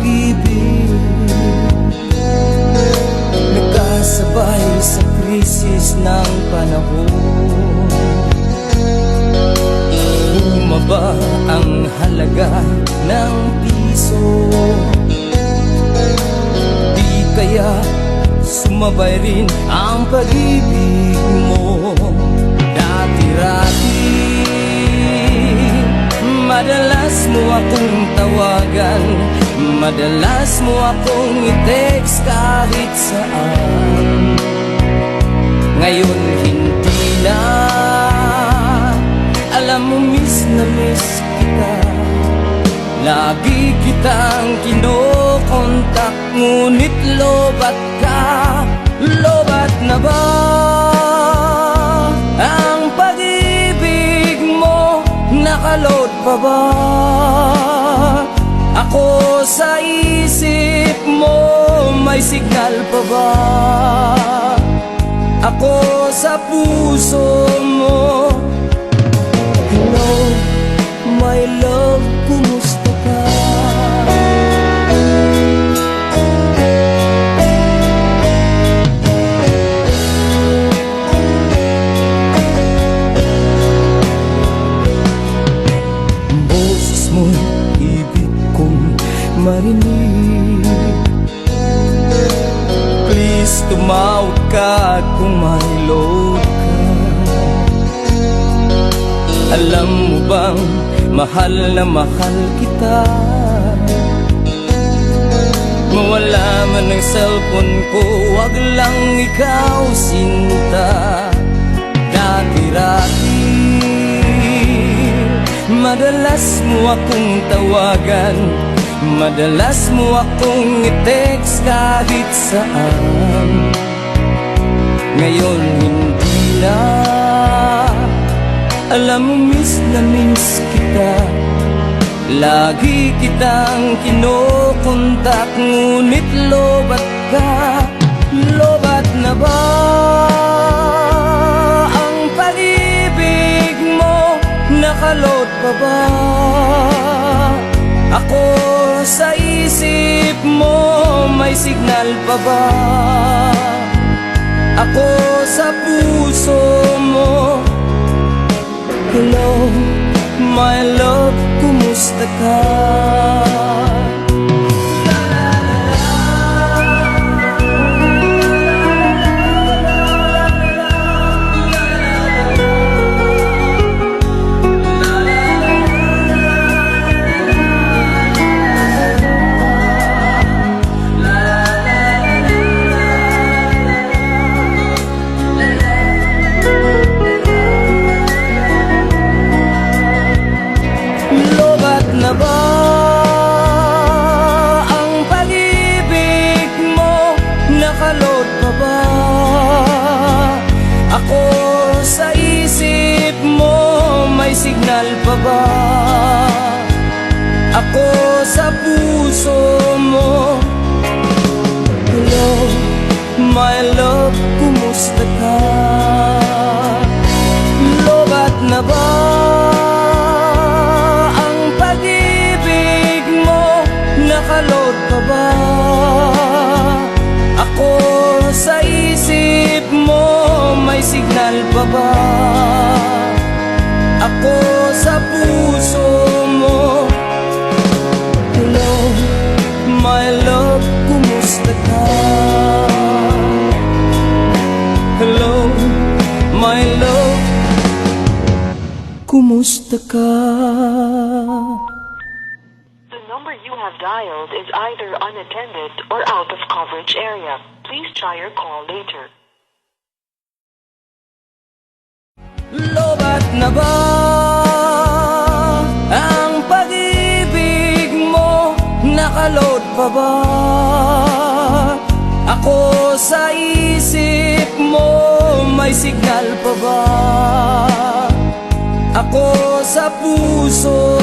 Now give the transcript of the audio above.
pag-ibig. Nagkasabay sa krisis ng panahon. Bumaba ang halaga ng piso. Di kaya sumabay rin ang pag-ibig mo. Dati-rati Madalas mo akong tawagan. Madalas mo akong i-text kahit saan. Ngayon hindi na. Alam mo miss na miss kita. Lagi kitang kinokontak Ngunit lobat ka. Lobat na ba Ang pag-ibig mo? Nakaload pa ba Ako sa isip mo May signal pa ba? Ako sa puso mo ka kung may ka. Alam mo bang mahal na mahal kita? Mawala man ang cellphone ko Wag lang ikaw sinta. Dati-rati Madalas mo akong tawagan. Madalas mo akong i-text kahit saan Ngayon hindi na. Alam mo miss na miss kita. Lagi kitang kinokontak Ngunit lobat ka. Lobat na ba Ang pag-ibig mo? Nakalot pa ba? Ako sa isip mo May signal pa ba Ako sa puso mo Hello, my love, kumusta ka? Signal my love, kumusta ka? The number you have dialed is either unattended or out of coverage area. Please try your call later. Lobat na ba ang pag-ibig mo? Nakalot pa ba? Ako sa isip may signal pa ba? Ako sa puso